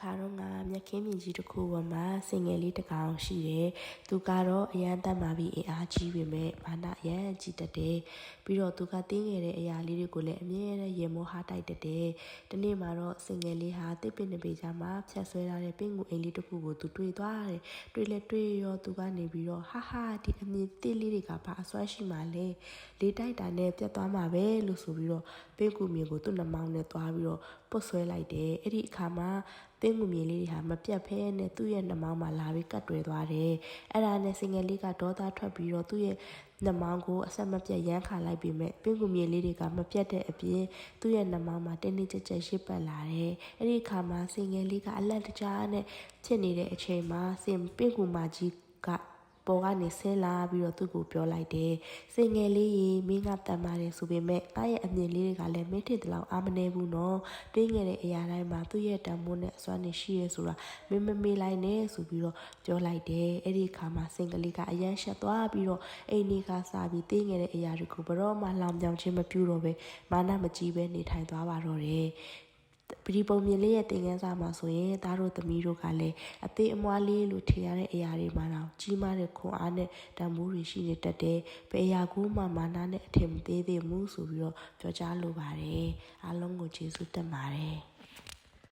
ခါတော့ငါ မြက်ခင်းမြင်ကြီးတစ်ခုပေါ်မှာစင်ငယ်လေးတစ်ကောင်ရှိတယ်။သူကတော့အရန်တက်มาပြီးအင်အားကြီးပေမဲ့ဘာနာအရန်ကြီးတတ်တယ်။ပြီးတော့သူကတင်းငယ်တဲ့အရာလေးတွေကိုလည်းအမြဲတမ်းရေမောဟာတိုက်တတ်တယ်။ဒီနေ့မှာတော့စင်ငယ်လေးဟာတစ်ပင်တစ်ပေကြားမှာဖြတ်ဆွဲထားတဲ့ပင်ကူအိမ်လေးတစ်ခုကိုသူတွေ့သွားတယ်။တွေ့လဲတွေ့ရောသူကနေပြီးတော့ဟာဟာဒီအမြင်တစ်လေးတွေကဘာအစွမ်းရှိမှလဲ။လေးတိုက်တာနဲ့ပြတ်သွားမှာပဲလို့ဆိုပြီးတော့ပင်ကူမြေကိုသူ့နှမောင်းနဲ့သွားပြီးတော့ပုတ်ဆွဲလိုက်တယ်။အဲ့ဒီအခါမှာပင်ကူမြေလေးတွေဟာမပြတ်ဖဲနဲ့သူ့ရဲ့နှမောင်းမှာလာပြီးကတ်တွယ်သွားတယ်။အဲ့ဒါနဲ့စင်ငယ်လေးကဒေါသထွက်ပြီးတော့သူ့ရဲ့နှမောင်းကိုအဆက်မပြတ်ရမ်းခါလိုက်ပြီးမဲ့ပင်ကူမြေလေးတွေကမပြတ်တဲ့အပြင်သူ့ရဲ့နှမောင်းမှာတင်းတင်းကြပ်ကြပ်ရှစ်ပတ်လာတယ်။အဲ့ဒီအခါမှာစင်ငယ်လေးကအလက်တကြားနဲ့ဖြစ်နေတဲ့အချိန်မှာစင်ပင်ကူမကြီးက ပေါ်ကနေဆင်းလာပြီးတော့သူ့ကိုပြောလိုက်တယ်။စင်ငယ်လေးရေမင်းကတတ်ပါတယ်ဆိုပေမဲ့အားရဲ့အမြင်လေးတွေကလည်းမင်းထစ်တလောက်အားမနေဘူးနော်။တင်းငယ်တဲ့အရာတိုင်းမှာသူ့ရဲ့တန်မိုးနဲ့အစွမ်းနေရှိရဲဆိုတာမင်းမမေးလိုက်နဲ့ဆိုပြီးတော့ပြောလိုက်တယ်။အဲ့ဒီအခါမှာစင်ကလေးကအယမ်းရှက်သွားပြီးတော့အိမ်ကြီးကစားပြီးတင်းငယ်တဲ့အရာတွေကိုဘရောမှလောင်ပြောင်ချင်းမပြူတော့ပဲမာနမကြီးပဲနေထိုင်သွားပါတော့တယ်။ ပဒီပုံမြင်လေးရဲ့တင်ကန်းစာမှာဆိုရင်သားတို့သမီးတို့ကလည်းအသေးအမွားလေးလိုထင်ရတဲ့အရာတွေမှာတော့ကြီးမားတဲ့ခွန်အားနဲ့တန်မိုးတွေရှိနေတတ်တယ်။ဘယ်အရာကိုမှမာနနဲ့အထင်မသေးသေးဘူးဆိုပြီးတော့ပြောကြားလိုပါတယ်။အားလုံးကိုကျေးဇူးတင်ပါတယ်။